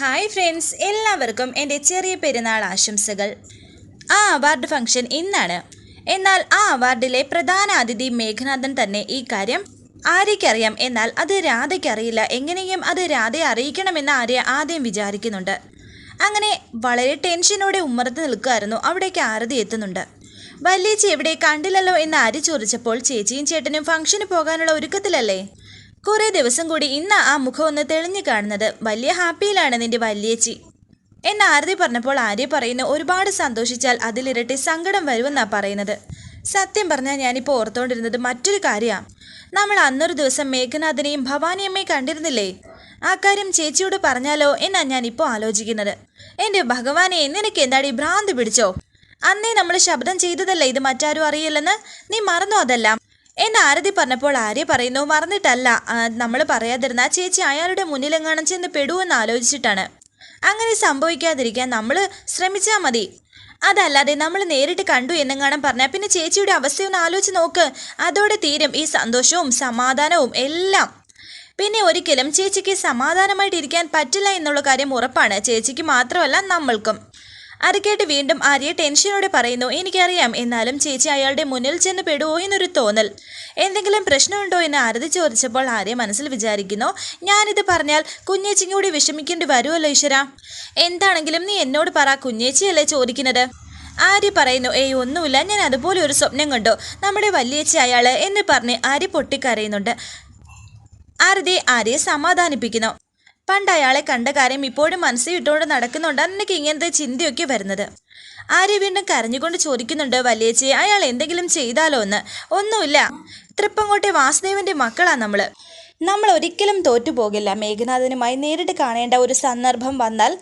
Hi friends എല്ലാവർക്കും എന്റെ ചെറിയ പെരുന്നാൾ ആശംസകൾ. ആ അവാർഡ് ഫംഗ്ഷൻ ഇന്നാണ്. എന്നാൽ ആ അവാർഡിലെ പ്രധാന അതിഥി മേഘനാഥൻ തന്നെ ഈ കാര്യം ആര്യയ്ക്കറിയാം. എന്നാൽ അത് രാധയ്ക്കറിയില്ല. എങ്ങനെയും അത് രാധയെ അറിയിക്കണമെന്ന് ആര്യ ആദ്യം വിചാരിക്കുന്നുണ്ട്. അങ്ങനെ വളരെ ടെൻഷനോടെ ഉമ്മറത്ത് നിൽക്കുമായിരുന്നു അവിടേക്ക് ആരതി എത്തുന്നുണ്ട്. വല്യേച്ചി എവിടെ കണ്ടില്ലല്ലോ എന്ന് ആര്യ ചോദിച്ചപ്പോൾ ചേച്ചിയും ചേട്ടനും ഫംഗ്ഷന് പോകാനുള്ള ഒരുക്കത്തിലല്ലേ? കുറെ ദിവസം കൂടി ഇന്ന് ആ മുഖം ഒന്ന് തെളിഞ്ഞു കാണുന്നത്. വലിയ ഹാപ്പിയിലാണ് നിന്റെ വല്യേച്ചി. എന്ന് ആരതി പറഞ്ഞപ്പോൾ ആര്യ പറയുന്നു ഒരുപാട് സന്തോഷിച്ചാൽ അതിലിരട്ടി സങ്കടം വരുമെന്നാ പറയുന്നത്. സത്യം പറഞ്ഞാൽ ഞാനിപ്പോൾ ഓർത്തുകൊണ്ടിരുന്നത് മറ്റൊരു കാര്യമാണ് നമ്മൾ അന്നൊരു ദിവസം മേഘനാഥനെയും ഭവാനിയമ്മയും കണ്ടിരുന്നില്ലേ? ആ കാര്യം ചേച്ചിയോട് പറഞ്ഞാലോ എന്നാ ഞാൻ ഇപ്പോൾ ആലോചിക്കുന്നത്. എന്റെ ഭഗവാനെ നിനക്ക് എന്താടി ഭ്രാന്ത് പിടിച്ചോ? അന്നേ നമ്മൾ ശബ്ദം ചെയ്തതല്ലേ ഇത് മറ്റാരും അറിയില്ലെന്ന്? നീ മറന്നോ അതെല്ലാം? എന്ന് ആരതി പറഞ്ഞപ്പോൾ ആര്യ പറയുന്നു മറന്നിട്ടല്ല. നമ്മൾ പറയാതിരുന്ന ചേച്ചി അയാളുടെ മുന്നിലെങ്ങാനും ചെന്ന് പെടുവെന്ന് ആലോചിച്ചിട്ടാണ്. അങ്ങനെ സംഭവിക്കാതിരിക്കാൻ നമ്മൾ ശ്രമിച്ചാൽ മതി. അതല്ലാതെ നമ്മൾ നേരിട്ട് കണ്ടു എന്നെങ്ങാനും പറഞ്ഞാൽ പിന്നെ ചേച്ചിയുടെ അവസ്ഥയൊന്ന് ആലോചിച്ച് നോക്ക്. അതോടെ തീരും ഈ സന്തോഷവും സമാധാനവും എല്ലാം. പിന്നെ ഒരിക്കലും ചേച്ചിക്ക് സമാധാനമായിട്ട് ഇരിക്കാൻ പറ്റില്ല എന്നുള്ള കാര്യം ഉറപ്പാണ്. ചേച്ചിക്ക് മാത്രമല്ല നമ്മൾക്കും. അത് കേട്ട് വീണ്ടും ആര്യ ടെൻഷനോടെ പറയുന്നു എനിക്കറിയാം. എന്നാലും ചേച്ചി അയാളുടെ മുന്നിൽ ചെന്ന് പെടുവോ എന്നൊരു തോന്നൽ. എന്തെങ്കിലും പ്രശ്നമുണ്ടോ എന്ന് ആരതി ചോദിച്ചപ്പോൾ ആര്യ മനസ്സിൽ വിചാരിക്കുന്നു ഞാനിത് പറഞ്ഞാൽ കുഞ്ഞേച്ചിയും കൂടി വിഷമിക്കേണ്ടി വരുമല്ലോ ഈശ്വര. എന്താണെങ്കിലും നീ എന്നോട് പറ കുഞ്ഞേച്ചിയല്ലേ ചോദിക്കുന്നത്? ആര്യ പറയുന്നു ഏയ് ഒന്നുമില്ല. ഞാൻ അതുപോലെ ഒരു സ്വപ്നം കണ്ടു. നമ്മുടെ വല്യേച്ചി അയാൾ എന്ന് പറഞ്ഞ് ആര്യ പൊട്ടിക്കരയുന്നുണ്ട്. ആരതി ആര്യെ സമാധാനിപ്പിക്കുന്നു. പണ്ട് അയാളെ കണ്ട കാര്യം ഇപ്പോഴും മനസ്സിൽ ഇട്ടുകൊണ്ട് നടക്കുന്നുണ്ടാണ് എനിക്ക് ഇങ്ങനത്തെ ചിന്തയൊക്കെ വരുന്നത്. ആര്യ വീണ്ടും കരഞ്ഞുകൊണ്ട് ചോദിക്കുന്നുണ്ട് വലിയച്ചി അയാൾ എന്തെങ്കിലും ചെയ്താലോ എന്ന്? ഒന്നുമില്ല. തൃപ്പങ്കോട്ടെ വാസുദേവന്റെ മക്കളാ നമ്മൾ. നമ്മൾ ഒരിക്കലും തോറ്റുപോകില്ല. മേഘനാഥനുമായി നേരിട്ട് കാണേണ്ട ഒരു സന്ദർഭം വന്നാൽ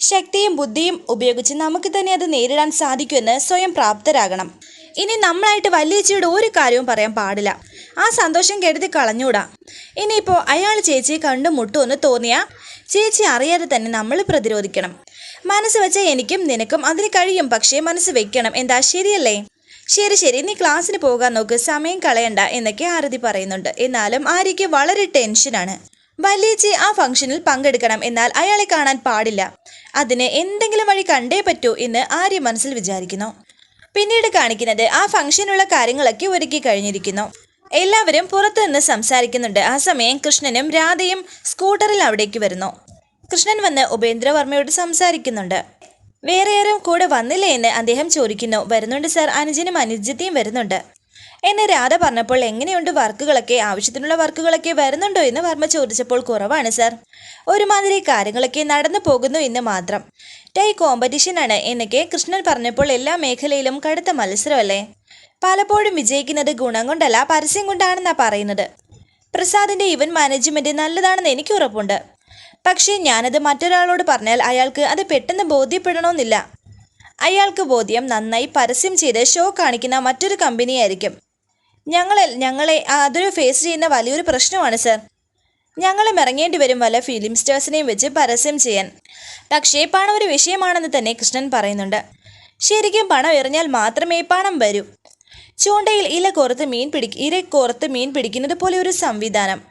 ശക്തിയും ബുദ്ധിയും ഉപയോഗിച്ച് നമുക്ക് തന്നെ അത് നേരിടാൻ സാധിക്കുമെന്ന് സ്വയം പ്രാപ്തരാകണം. ഇനി നമ്മളായിട്ട് വലിയച്ചിയുടെ ഒരു കാര്യവും പറയാൻ പാടില്ല. ആ സന്തോഷം കരുതി കളഞ്ഞൂടാ. ഇനിയിപ്പോൾ അയാൾ ചേച്ചിയെ കണ്ടു മുട്ടുമെന്ന് തോന്നിയാ? ചേച്ചി അറിയാതെ തന്നെ നമ്മൾ പ്രതിരോധിക്കണം. മനസ്സ് വെച്ച എനിക്കും നിനക്കും അതിന് കഴിയും പക്ഷേ മനസ്സ് വെക്കണം. എന്താ ശരിയല്ലേ? ശരി ശരി. നീ ക്ലാസ്സിന് പോകാൻ നോക്ക്. സമയം കളയണ്ട എന്നൊക്കെ ആരതി പറയുന്നുണ്ട്. എന്നാലും ആര്യയ്ക്ക് വളരെ ടെൻഷനാണ്. വലിയച്ചി ആ ഫംഗ്ഷനിൽ പങ്കെടുക്കണം. എന്നാൽ അയാളെ കാണാൻ പാടില്ല. അതിന് എന്തെങ്കിലും വഴി കണ്ടേ പറ്റൂ എന്ന് ആര്യ മനസ്സിൽ വിചാരിക്കുന്നു. പിന്നീട് കാണിക്കുന്നത് ആ ഫംഗ്ഷനുള്ള കാര്യങ്ങളൊക്കെ ഒരുക്കി കഴിഞ്ഞിരിക്കുന്നു. എല്ലാവരും പുറത്തു നിന്ന് സംസാരിക്കുന്നുണ്ട്. ആ സമയം കൃഷ്ണനും രാധയും സ്കൂട്ടറിൽ അവിടേക്ക് വരുന്നു. കൃഷ്ണൻ വന്ന് ഉപേന്ദ്രവർമ്മയോട് സംസാരിക്കുന്നുണ്ട്. വേറെ ആരും കൂടെ വന്നില്ലേ? എന്ന് അദ്ദേഹം ചോദിക്കുന്നു. വരുന്നുണ്ട് സാർ. അനുജനും അനുജത്തെയും വരുന്നുണ്ട്. എന്ന് രാധ പറഞ്ഞപ്പോൾ എങ്ങനെയുണ്ട് വർക്കുകളൊക്കെ? ആവശ്യത്തിനുള്ള വർക്കുകളൊക്കെ വരുന്നുണ്ടോ? എന്ന് വർമ്മ ചോദിച്ചപ്പോൾ കുറവാണ് സാർ. ഒരുമാതിരി കാര്യങ്ങളൊക്കെ നടന്നു പോകുന്നു എന്ന് മാത്രം. ടൈ കോമ്പറ്റീഷനാണ് എന്നൊക്കെ കൃഷ്ണൻ പറഞ്ഞപ്പോൾ എല്ലാ മേഖലയിലും കടുത്ത മത്സരമല്ലേ? പലപ്പോഴും വിജയിക്കുന്നത് ഗുണം കൊണ്ടല്ല പരസ്യം കൊണ്ടാണെന്നാ പറയുന്നത്. പ്രസാദിന്റെ ഇവൻ മാനേജ്മെന്റ് നല്ലതാണെന്ന് എനിക്ക് ഉറപ്പുണ്ട്. പക്ഷേ ഞാനത് മറ്റൊരാളോട് പറഞ്ഞാൽ അയാൾക്ക് അത് പെട്ടെന്ന് ബോധ്യപ്പെടണമെന്നില്ല അയാൾക്ക് ബോധ്യം നന്നായി പരസ്യം ചെയ്ത് ഷോ കാണിക്കുന്ന മറ്റൊരു കമ്പനിയായിരിക്കും ഞങ്ങളെ ഞങ്ങളെ അതൊരു ഫേസ് ചെയ്യുന്ന വലിയൊരു പ്രശ്നമാണ് സർ ഞങ്ങളും ഇറങ്ങേണ്ടി വരും വല്ല ഫിലിം സ്റ്റേഴ്സിനെയും വെച്ച് പരസ്യം ചെയ്യാൻ. പക്ഷേ പണം ഒരു വിഷയമാണെന്ന് തന്നെ കൃഷ്ണൻ പറയുന്നുണ്ട്. ശരിക്കും പണം എറിഞ്ഞാൽ മാത്രമേ പണം വരൂ. ചൂണ്ടയിൽ ഇല കോർത്ത് മീൻ പിടി ഇര കോർത്ത് മീൻ പിടിക്കുന്നത് പോലെ ഒരു സംവിധാനം.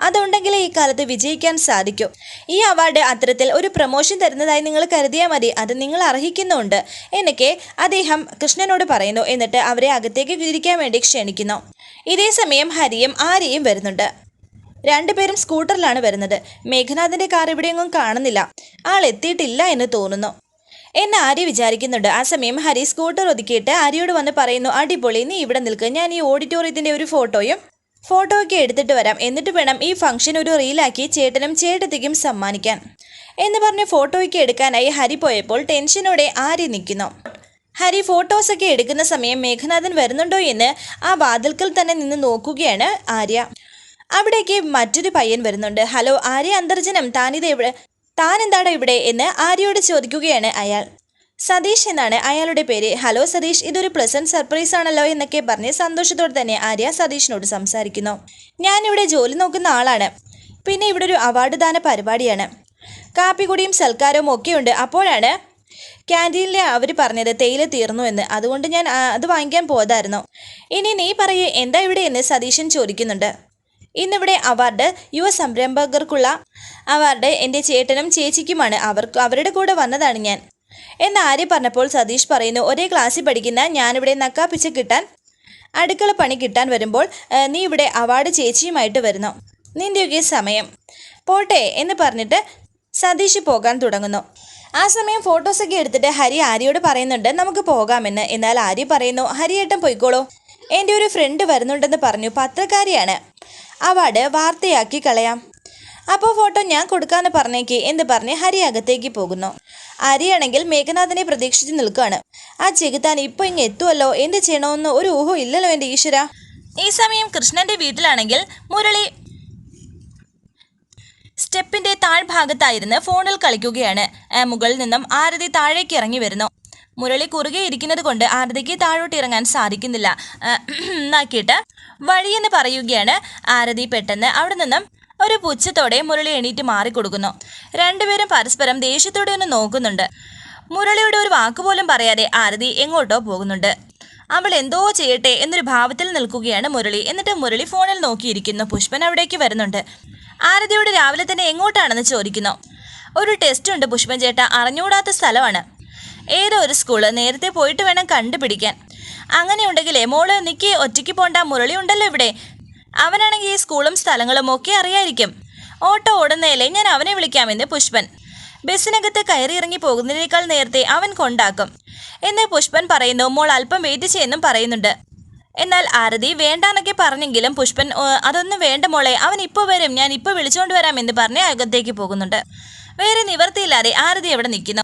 അതുണ്ടെങ്കിലേ ഈ കാലത്ത് വിജയിക്കാൻ സാധിക്കൂ. ഈ അവാർഡ് അത്തരത്തിൽ ഒരു പ്രൊമോഷൻ തരുന്നതായി നിങ്ങൾ കരുതിയാൽ മതി. അത് നിങ്ങൾ അർഹിക്കുന്നുണ്ട്. എന്നൊക്കെ അദ്ദേഹം കൃഷ്ണനോട് പറയുന്നു. എന്നിട്ട് അവരെ അകത്തേക്ക് ഇരിക്കാൻ വേണ്ടി ക്ഷണിക്കുന്നു. ഇതേ സമയം ഹരിയും ആര്യയും വരുന്നുണ്ട്. രണ്ടുപേരും സ്കൂട്ടറിലാണ് വരുന്നത്. മേഘനാഥിന്റെ കാർ ഇവിടെയൊന്നും കാണുന്നില്ല. ആൾ എത്തിയിട്ടില്ല എന്ന് തോന്നുന്നു. എന്ന് ആര്യ വിചാരിക്കുന്നുണ്ട്. ആ സമയം ഹരി സ്കൂട്ടർ ഒതുക്കിയിട്ട് ആര്യയോട് വന്ന് പറയുന്നു അടിപൊളി നീ ഇവിടെ നിൽക്കുക ഞാൻ ഈ ഓഡിറ്റോറിയത്തിന്റെ ഒരു ഫോട്ടോയും ഫോട്ടോ ഒക്കെ എടുത്തിട്ട് വരാം. എന്നിട്ട് വേണം ഈ ഫംഗ്ഷൻ ഒരു റീലാക്കി ചേട്ടനും ചേട്ടത്തിക്കും സമ്മാനിക്കാൻ. എന്ന് പറഞ്ഞ് ഫോട്ടോയ്ക്ക് എടുക്കാനായി ഹരി പോയപ്പോൾ ടെൻഷനോടെ ആര്യ നിൽക്കുന്നു. ഹരി ഫോട്ടോസൊക്കെ എടുക്കുന്ന സമയം മേഘനാഥൻ വരുന്നുണ്ടോ എന്ന് ആ വാതിൽക്കൽ തന്നെ നിന്ന് നോക്കുകയാണ് ആര്യ. അവിടേക്ക് മറ്റൊരു പയ്യൻ വരുന്നുണ്ട്. ഹലോ ആര്യ അന്തർജനം. താനിത് എവിടെ താൻ എന്താണ് ഇവിടെ എന്ന് ആര്യയോട് ചോദിക്കുകയാണ് അയാൾ. സതീഷ് എന്നാണ് അയാളുടെ പേര്. ഹലോ സതീഷ് ഇതൊരു പ്ലസന്റ് സർപ്രൈസ് ആണല്ലോ എന്നൊക്കെ പറഞ്ഞ് സന്തോഷത്തോടെ തന്നെ ആര്യ സതീഷിനോട് സംസാരിക്കുന്നു. ഞാനിവിടെ ജോലി നോക്കുന്ന ആളാണ്. പിന്നെ ഇവിടെ ഒരു അവാർഡ് ദാന പരിപാടിയാണ്. കാപ്പിക്കുടിയും സൽക്കാരവും ഒക്കെയുണ്ട് അപ്പോഴാണ് ക്യാന്റീനിലെ അവർ പറഞ്ഞത് തേയില തീർന്നു എന്ന്. അതുകൊണ്ട് ഞാൻ അത് വാങ്ങിക്കാൻ പോതായിരുന്നു ഇനി നീ പറയേ എന്താ ഇവിടെ എന്ന് സതീശൻ ചോദിക്കുന്നുണ്ട്. ഇന്നിവിടെ അവാർഡ് യുവ സംരംഭകർക്കുള്ള അവാർഡ് എന്റെ ചേട്ടനും ചേച്ചിക്കുമാണ്. അവർക്ക് അവരുടെ കൂടെ വന്നതാണ് ഞാൻ. എന്ന് ആര്യ പറഞ്ഞപ്പോൾ സതീഷ് പറയുന്നു ഒരേ ക്ലാസ്സിൽ പഠിക്കുന്ന ഞാനിവിടെ നക്കാപ്പിച്ച് കിട്ടാൻ അടുക്കള പണി കിട്ടാൻ വരുമ്പോൾ നീ ഇവിടെ അവാർഡ് ചേച്ചിയുമായിട്ട് വരുന്നു. നിന്റെയൊക്കെ സമയം. പോട്ടെ എന്ന് പറഞ്ഞിട്ട് സതീഷ് പോകാൻ തുടങ്ങുന്നു. ആ സമയം ഫോട്ടോസൊക്കെ എടുത്തിട്ട് ഹരി ആര്യയോട് പറയുന്നുണ്ട് നമുക്ക് പോകാമെന്ന്. എന്നാൽ ആര്യ പറയുന്നു ഹരിയേട്ടൻ പോയിക്കോളൂ. എന്റെ ഒരു ഫ്രണ്ട് വരുന്നുണ്ടെന്ന് പറഞ്ഞു പത്രക്കാരിയാണ്. അവാർഡ് വാർത്തയാക്കി കളയാം. അപ്പോൾ ഫോട്ടോ ഞാൻ കൊടുക്കാമെന്ന് പറഞ്ഞേക്ക് എന്ന് പറഞ്ഞ് ഹരി അകത്തേക്ക് പോകുന്നു. ഹരിയാണെങ്കിൽ മേഘനാഥനെ പ്രതീക്ഷിച്ച് നിൽക്കുകയാണ് ആ ചെകുത്താൻ ഇപ്പോൾ ഇങ്ങ് എത്തുമല്ലോ എന്ത് ചെയ്യണമെന്ന് ഒരു ഊഹം ഇല്ലല്ലോ എന്റെ ഈശ്വര. ഈ സമയം കൃഷ്ണന്റെ വീട്ടിലാണെങ്കിൽ മുരളി സ്റ്റെപ്പിന്റെ താഴ്ഭാഗത്തായിരുന്ന് ഫോണിൽ കളിക്കുകയാണ്. മുകളിൽ നിന്നും ആരതി താഴേക്ക് ഇറങ്ങി വരുന്നു. മുരളി കുറുകെ ഇരിക്കുന്നത് കൊണ്ട് ആരതിക്ക് താഴോട്ട് ഇറങ്ങാൻ സാധിക്കുന്നില്ല. എന്നാക്കിയിട്ട് വഴിയെന്ന് പറയുകയാണ് ആരതി പെട്ടെന്ന്. അവിടെ നിന്നും ഒരു പുച്ഛത്തോടെ മുരളി എണീറ്റ് മാറിക്കൊടുക്കുന്നു. രണ്ടുപേരും പരസ്പരം ദേഷ്യത്തോടെ ഒന്ന് നോക്കുന്നുണ്ട്. മുരളിയുടെ ഒരു വാക്കുപോലും പറയാതെ ആരതി എങ്ങോട്ടോ പോകുന്നുണ്ട്. അവൾ എന്തോ ചെയ്യട്ടെ എന്നൊരു ഭാവത്തിൽ നിൽക്കുകയാണ് മുരളി. എന്നിട്ട് മുരളി ഫോണിൽ നോക്കിയിരിക്കുന്നു. പുഷ്പൻ അവിടേക്ക് വരുന്നുണ്ട്. ആരതിയോട് രാവിലെ തന്നെ എങ്ങോട്ടാണെന്ന് ചോദിക്കുന്നു. ഒരു ടെസ്റ്റ് ഉണ്ട് പുഷ്പൻ ചേട്ട. അറിഞ്ഞുകൂടാത്ത സ്ഥലമാണ്. ഏതോ ഒരു സ്കൂൾ നേരത്തെ പോയിട്ട് വേണം കണ്ടുപിടിക്കാൻ. അങ്ങനെയുണ്ടെങ്കിലേ മോൾ നിക്ക് ഒറ്റയ്ക്ക് പോണ്ട മുരളി ഉണ്ടല്ലോ ഇവിടെ. അവനാണെങ്കിൽ ഈ സ്കൂളും സ്ഥലങ്ങളും ഒക്കെ അറിയായിരിക്കും. ഓട്ടോ ഓടുന്നതിലെ ഞാൻ അവനെ വിളിക്കാമെന്ന് പുഷ്പൻ. ബസ്സിനകത്ത് കയറി ഇറങ്ങി പോകുന്നതിനേക്കാൾ നേരത്തെ അവൻ കൊണ്ടാക്കും. എന്ന് പുഷ്പൻ പറയുന്നു മോൾ അല്പം വെയിറ്റ് ചെയ്യുന്നും പറയുന്നുണ്ട്. എന്നാൽ ആരതി വേണ്ടാന്നൊക്കെ പറഞ്ഞെങ്കിലും പുഷ്പൻ അതൊന്നും വേണ്ട മോളെ അവൻ ഇപ്പോൾ വരും. ഞാൻ ഇപ്പോൾ വിളിച്ചുകൊണ്ട് വരാം എന്ന് പറഞ്ഞ് അകത്തേക്ക് പോകുന്നുണ്ട്. വേറെ നിവർത്തിയില്ലാതെ ആരതി അവിടെ നിൽക്കുന്നു.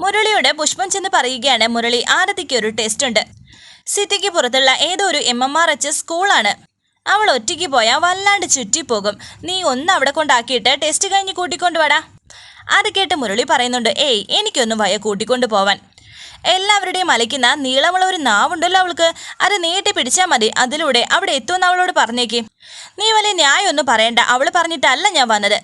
മുരളിയോട് പുഷ്പം ചെന്ന് പറയുകയാണ് മുരളി ആരതിക്ക് ഒരു ടെസ്റ്റ് ഉണ്ട്. സിറ്റിക്ക് പുറത്തുള്ള ഏതോ ഒരു എം എം ആർ എച്ച് സ്കൂളാണ്. അവൾ ഒറ്റയ്ക്ക് പോയാൽ വല്ലാണ്ട് ചുറ്റിപ്പോകും. നീ ഒന്ന് അവിടെ കൊണ്ടാക്കിയിട്ട് ടെസ്റ്റ് കഴിഞ്ഞ് കൂട്ടിക്കൊണ്ട് വാടാ. അത് കേട്ട് മുരളി പറയുന്നുണ്ട് ഏയ് എനിക്കൊന്നും വയ കൂട്ടിക്കൊണ്ടു പോവാൻ. എല്ലാവരുടെയും അലയ്ക്കുന്ന നീളമുള്ള ഒരു നാവുണ്ടല്ലോ അവൾക്ക്. അത് നീട്ടി പിടിച്ചാൽ മതി. അതിലൂടെ അവിടെ എത്തുമെന്ന് അവളോട് പറഞ്ഞേക്ക്. നീ വലിയ ന്യായമൊന്നും പറയണ്ട. അവൾ പറഞ്ഞിട്ടല്ല ഞാൻ വന്നത്.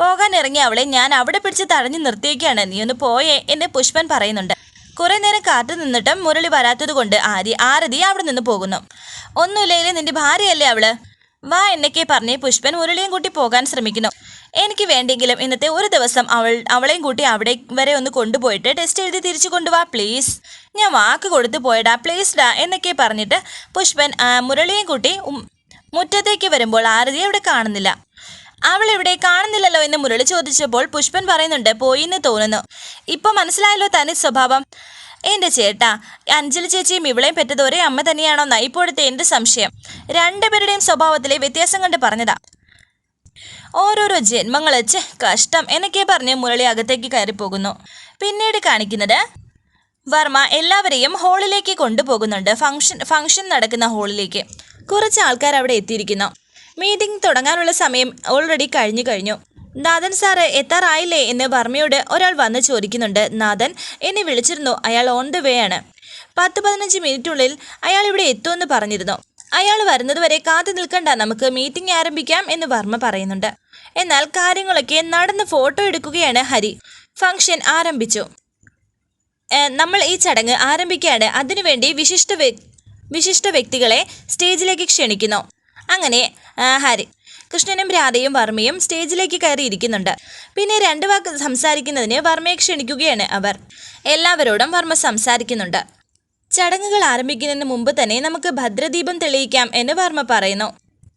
പോകാൻ ഇറങ്ങിയ അവളെ ഞാൻ അവിടെ പിടിച്ച് തടഞ്ഞു നിർത്തിയേക്കാണ്. നീ ഒന്ന് പോയേ എന്ന് പുഷ്പൻ പറയുന്നുണ്ട്. കുറേ നേരം കാത്തു നിന്നിട്ടും മുരളി വരാത്തത് കൊണ്ട് ആരി ആരതി അവിടെ നിന്ന് പോകുന്നു. ഒന്നുമില്ലെങ്കിൽ നിന്റെ ഭാര്യയല്ലേ അവൾ? വാ എന്നൊക്കെ പറഞ്ഞ് പുഷ്പൻ മുരളിയും കൂട്ടി പോകാൻ ശ്രമിക്കുന്നു. എനിക്ക് വേണ്ടെങ്കിലും ഇന്നത്തെ ഒരു ദിവസം അവൾ അവളെയും കൂട്ടി അവിടെ വരെ ഒന്ന് കൊണ്ടുപോയിട്ട് ടെസ്റ്റ് എഴുതി തിരിച്ചു കൊണ്ടുവാ പ്ലീസ് ഞാൻ വാക്ക് കൊടുത്തു പോയടാ പ്ലീസ് ഡാ എന്നൊക്കെ പറഞ്ഞിട്ട് പുഷ്പൻ മുരളിയും കൂട്ടി മുറ്റത്തേക്ക് വരുമ്പോൾ ആരതി അവിടെ കാണുന്നില്ല. അവൾ ഇവിടെ കാണുന്നില്ലല്ലോ എന്ന് മുരളി ചോദിച്ചപ്പോൾ പുഷ്പൻ പറയുന്നുണ്ട് പോയി എന്ന് തോന്നുന്നു. ഇപ്പൊ മനസ്സിലായല്ലോ തനി സ്വഭാവം. എന്റെ ചേട്ടാ അഞ്ജലി ചേച്ചിയും ഇവളെയും പെറ്റത് അമ്മ തന്നെയാണോന്നാ ഇപ്പോഴത്തെ എന്റെ സംശയം. രണ്ടുപേരുടെയും സ്വഭാവത്തിലെ വ്യത്യാസം കണ്ട് പറഞ്ഞതാ. ഓരോരോ ജന്മങ്ങൾ വെച്ച് കഷ്ടം എന്നൊക്കെ പറഞ്ഞ് മുരളി അകത്തേക്ക് കയറി പോകുന്നു പിന്നീട് കാണിക്കുന്നത് വർമ്മ എല്ലാവരെയും ഹോളിലേക്ക് കൊണ്ടുപോകുന്നുണ്ട്. ഫംഗ്ഷൻ ഫംഗ്ഷൻ നടക്കുന്ന ഹോളിലേക്ക് കുറച്ച് ആൾക്കാർ അവിടെ എത്തിയിരിക്കുന്നു. മീറ്റിംഗ് തുടങ്ങാനുള്ള സമയം ഓൾറെഡി കഴിഞ്ഞു കഴിഞ്ഞു. നാഥൻ സാറ് എത്താറായില്ലേ എന്ന് വർമ്മയോട് ഒരാൾ വന്ന് ചോദിക്കുന്നുണ്ട്. നാഥൻ എന്നെ വിളിച്ചിരുന്നു. അയാൾ ഓൺ ദ വേ ആണ്. പത്ത് പതിനഞ്ച് മിനിറ്റിനുള്ളിൽ അയാൾ ഇവിടെ എത്തുമെന്ന് പറഞ്ഞിരുന്നു. അയാൾ വരുന്നതുവരെ കാത്തു നിൽക്കണ്ട നമുക്ക് മീറ്റിംഗ് ആരംഭിക്കാം എന്ന് വർമ്മ പറയുന്നുണ്ട്. എന്നാൽ കാര്യങ്ങളൊക്കെ നടന്ന് ഫോട്ടോ എടുക്കുകയാണ് ഹരി. ഫംഗ്ഷൻ ആരംഭിച്ചു. നമ്മൾ ഈ ചടങ്ങ് ആരംഭിക്കുകയാണ്. അതിനുവേണ്ടി വിശിഷ്ട വിശിഷ്ട വ്യക്തികളെ സ്റ്റേജിലേക്ക് ക്ഷണിക്കുന്നു. അങ്ങനെ ഹരി കൃഷ്ണനും രാധയും വർമ്മയും സ്റ്റേജിലേക്ക് കയറിയിരിക്കുന്നുണ്ട്. പിന്നെ രണ്ട് വാക്ക് സംസാരിക്കുന്നതിന് വർമ്മയെ ക്ഷണിക്കുകയാണ് അവർ. എല്ലാവരോടും വർമ്മ സംസാരിക്കുന്നുണ്ട്. ചടങ്ങുകൾ ആരംഭിക്കുന്നതിന് മുമ്പ് തന്നെ നമുക്ക് ഭദ്രദീപം തെളിയിക്കാം എന്ന് വർമ്മ പറയുന്നു.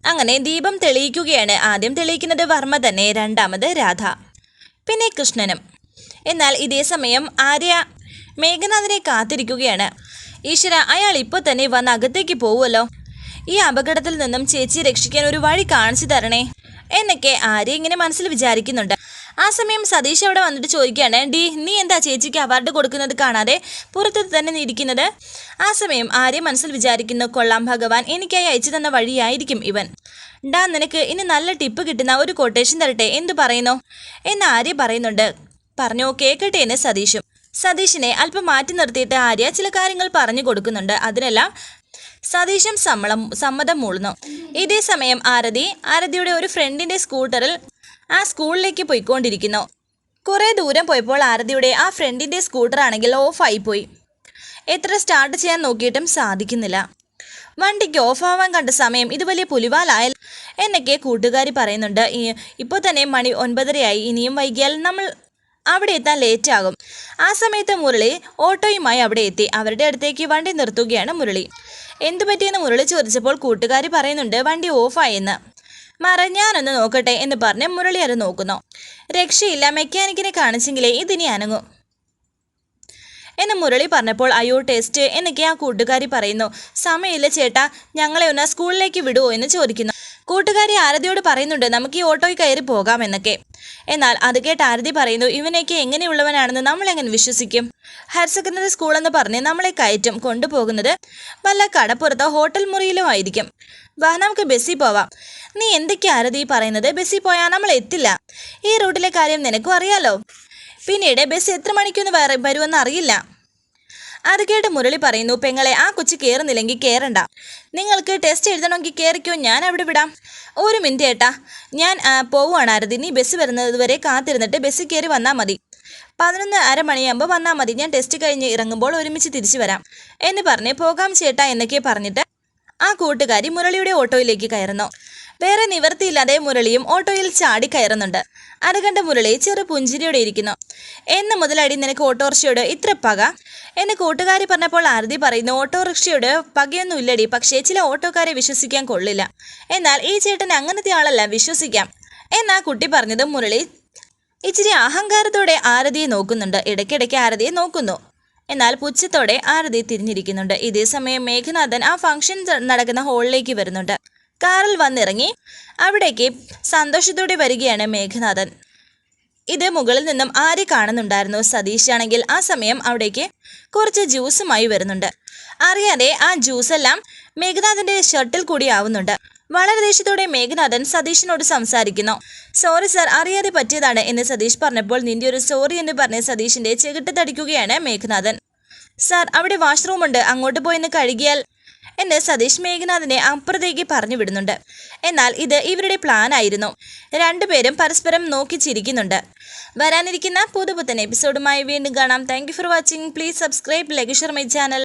അങ്ങനെ ദീപം തെളിയിക്കുകയാണ്. ആദ്യം തെളിയിക്കുന്നത് വർമ്മ തന്നെ രണ്ടാമത് രാധ. പിന്നെ കൃഷ്ണനും. എന്നാൽ ഇതേ സമയം ആര്യ മേഘനാഥനെ കാത്തിരിക്കുകയാണ്. ഈശ്വര അയാൾ ഇപ്പോൾ തന്നെ വന്ന് അകത്തേക്ക് പോവുമല്ലോ. ഈ അപകടത്തിൽ നിന്നും ചേച്ചി രക്ഷിക്കാൻ ഒരു വഴി കാണിച്ചു തരണേ എന്നൊക്കെ ആര്യ ഇങ്ങനെ മനസ്സിൽ വിചാരിക്കുന്നുണ്ട്. ആ സമയം സതീഷ് അവിടെ വന്നിട്ട് ചോദിക്കുകയാണ് ഡി നീ എന്താ ചേച്ചിക്ക് അവാർഡ് കൊടുക്കുന്നത് കാണാതെ പുറത്ത് തന്നെ ഇരിക്കുന്നത് ആ സമയം ആര്യ മനസ്സിൽ വിചാരിക്കുന്നു കൊള്ളാം ഭഗവാൻ എനിക്കായി അയച്ചു തന്ന വഴിയായിരിക്കും ഇവൻ. ഡാ നിനക്ക് ഇനി നല്ല ടിപ്പ് കിട്ടുന്ന ഒരു കൊട്ടേഷൻ തരട്ടെ എന്തു പറയുന്നു? എന്ന് ആര്യ പറയുന്നുണ്ട്. പറഞ്ഞോ കേൾക്കട്ടെ എന്ന് സതീഷും. സതീഷിനെ അല്പം മാറ്റി നിർത്തിയിട്ട് ആര്യ ചില കാര്യങ്ങൾ പറഞ്ഞു കൊടുക്കുന്നുണ്ട്. അതിനെല്ലാം സതീഷും സമ്മളം സമ്മതം മൂളുന്നു. ഇതേ സമയം ആരതി ആരതിയുടെ ഒരു ഫ്രണ്ടിന്റെ സ്കൂട്ടറിൽ ആ സ്കൂളിലേക്ക് പോയിക്കൊണ്ടിരിക്കുന്നു. കുറേ ദൂരം പോയപ്പോൾ ആരതിയുടെ ആ ഫ്രണ്ടിന്റെ സ്കൂട്ടർ ആണെങ്കിൽ ഓഫായി പോയി. എത്ര സ്റ്റാർട്ട് ചെയ്യാൻ നോക്കിയിട്ടും സാധിക്കുന്നില്ല. വണ്ടിക്ക് ഓഫാവാൻ കണ്ട സമയം ഇത് വലിയ പുലിവാലായ എന്നൊക്കെ കൂട്ടുകാരി പറയുന്നുണ്ട്. ഇപ്പോൾ തന്നെ മണി ഒൻപതരയായി. ഇനിയും വൈകിയാൽ നമ്മൾ അവിടെ എത്താൻ ലേറ്റ് ആകും ആ സമയത്ത് മുരളി ഓട്ടോയുമായി അവിടെ എത്തി. അവരുടെ അടുത്തേക്ക് വണ്ടി നിർത്തുകയാണ് മുരളി. എന്തു പറ്റിയെന്ന് മുരളി ചോദിച്ചപ്പോൾ കൂട്ടുകാരി പറയുന്നുണ്ട് വണ്ടി ഓഫായെന്ന്. മറ ഞാനൊന്ന് നോക്കട്ടെ എന്ന് പറഞ്ഞ് മുരളി അത് നോക്കുന്നു. രക്ഷയില്ല മെക്കാനിക്കിനെ കാണിച്ചെങ്കിലേ ഇതിനി അനങ്ങും. എന്ന് മുരളി പറഞ്ഞപ്പോൾ അയ്യോ ടെസ്റ്റ് എന്നൊക്കെ ആ കൂട്ടുകാരി പറയുന്നു. സമയമില്ല ചേട്ടാ. ഞങ്ങളെ ഒന്ന് സ്കൂളിലേക്ക് വിടുവോ എന്ന് ചോദിക്കുന്നു. കൂട്ടുകാരി ആരതിയോട് പറയുന്നുണ്ട് നമുക്ക് ഈ ഓട്ടോയിൽ കയറി പോകാം എന്നൊക്കെ. എന്നാൽ അത് കേട്ട് ആരതി പറയുന്നു ഇവനൊക്കെ എങ്ങനെയുള്ളവനാണെന്ന് നമ്മൾ എങ്ങനെ വിശ്വസിക്കും? ഹയർ സെക്കൻഡറി സ്കൂൾ എന്ന് പറഞ്ഞ് നമ്മളെ കയറ്റും കൊണ്ടുപോകുന്നത് വല്ല കടപ്പുറത്തോ ഹോട്ടൽ മുറിയിലോ ആയിരിക്കും. വാ നമുക്ക് ബസ്സിൽ പോവാം. നീ എന്തൊക്കെയാ ആരതി പറയുന്നത്? ബസ്സിൽ പോയാൽ നമ്മൾ എത്തില്ല. ഈ റൂട്ടിലെ കാര്യം നിനക്കും അറിയാലോ. പിന്നീട് ബസ് എത്ര മണിക്കൊന്ന് വര വരുമെന്ന് അറിയില്ല. അത് കേട്ട് മുരളി പറയുന്നു പെങ്ങളെ ആ കൊച്ചു കയറുന്നില്ലെങ്കിൽ കയറണ്ട നിങ്ങൾക്ക് ടെസ്റ്റ് എഴുതണമെങ്കിൽ കയറിക്കോ ഞാൻ അവിടെ വിടാം. ഒരു മിനിറ്റ് ഏട്ടാ. ഞാൻ പോവുകയാണ് ആരതി. നീ ബസ് വരുന്നത് വരെ കാത്തിരുന്നിട്ട് ബസ്സിൽ കയറി വന്നാൽ മതി. പതിനൊന്ന് അരമണിയാകുമ്പോൾ വന്നാൽ മതി. ഞാൻ ടെസ്റ്റ് കഴിഞ്ഞ് ഇറങ്ങുമ്പോൾ ഒരുമിച്ച് തിരിച്ചു വരാം. എന്ന് പറഞ്ഞ് പോകാം ചേട്ടാ എന്നൊക്കെ പറഞ്ഞിട്ട് ആ കൂട്ടുകാരി മുരളിയുടെ ഓട്ടോയിലേക്ക് കയറുന്നു. വേറെ നിവർത്തിയില്ലാതെ മുരളിയും ഓട്ടോയിൽ ചാടി കയറുന്നുണ്ട്. അത് കണ്ട മുരളി ചെറു പുഞ്ചിരിയോടെ ഇരിക്കുന്നു. എന്ന മുതലടി നിനക്ക് ഓട്ടോറിക്ഷയോട് ഇത്ര പക എന്നെ കൂട്ടുകാരി പറഞ്ഞപ്പോൾ ആരതി പറയുന്നു ഓട്ടോറിക്ഷയോട് പകയൊന്നും ഇല്ലടി പക്ഷേ ചില ഓട്ടോക്കാരെ വിശ്വസിക്കാൻ കൊള്ളില്ല. എന്നാൽ ഈ ചേട്ടൻ അങ്ങനത്തെ ആളല്ല വിശ്വസിക്കാം എന്നാ കുട്ടി പറഞ്ഞത് മുരളി. ഇച്ചിരി അഹങ്കാരത്തോടെ ആരതിയെ നോക്കുന്നുണ്ട്. ഇടയ്ക്കിടയ്ക്ക് ആരതിയെ നോക്കുന്നു. എന്നാൽ പുച്ഛത്തോടെ ആരതി തിരിഞ്ഞിരിക്കുന്നുണ്ട്. ഇതേ സമയം മേഘനാഥൻ ആ ഫംഗ്ഷൻ നടക്കുന്ന ഹാളിലേക്ക് വരുന്നുണ്ട്. കാറിൽ വന്നിറങ്ങി അവിടേക്ക് സന്തോഷത്തോടെ വരികയാണ് മേഘനാഥൻ. ഇത് മുകളിൽ നിന്നും ആരെ കാണുന്നുണ്ടായിരുന്നു സതീഷ് ആണെങ്കിൽ ആ സമയം അവിടേക്ക് കുറച്ച് ജ്യൂസുമായി വരുന്നുണ്ട്. അറിയാതെ ആ ജ്യൂസ് എല്ലാം മേഘനാഥന്റെ ഷർട്ടിൽ കൂടി ആവുന്നുണ്ട്. വളരെ ദേഷ്യത്തോടെ മേഘനാഥൻ സതീഷിനോട് സംസാരിക്കുന്നു. സോറി സർ അറിയാതെ പറ്റിയതാണ് എന്ന് സതീഷ് പറഞ്ഞപ്പോൾ നിന്റെ ഒരു സോറി എന്ന് പറഞ്ഞ് സതീഷിന്റെ ചെകിട്ട് തടിക്കുകയാണ് മേഘനാഥൻ. സാർ അവിടെ വാഷ്റൂം ഉണ്ട് അങ്ങോട്ട് പോയിന്ന് കഴുകിയാൽ എന്ന് സതീഷ് മേഘനാഥിനെ അപ്പുറത്തേക്ക് പറഞ്ഞു വിടുന്നുണ്ട്. എന്നാൽ ഇത് ഇവരുടെ പ്ലാൻ ആയിരുന്നു. രണ്ടുപേരും പരസ്പരം നോക്കി ചിരിക്കുന്നുണ്ട്. വരാനിരിക്കുന്ന പുതുപുത്തൻ എപ്പിസോഡുമായി വീണ്ടും കാണാം. Thank for watching please subscribe like share my channel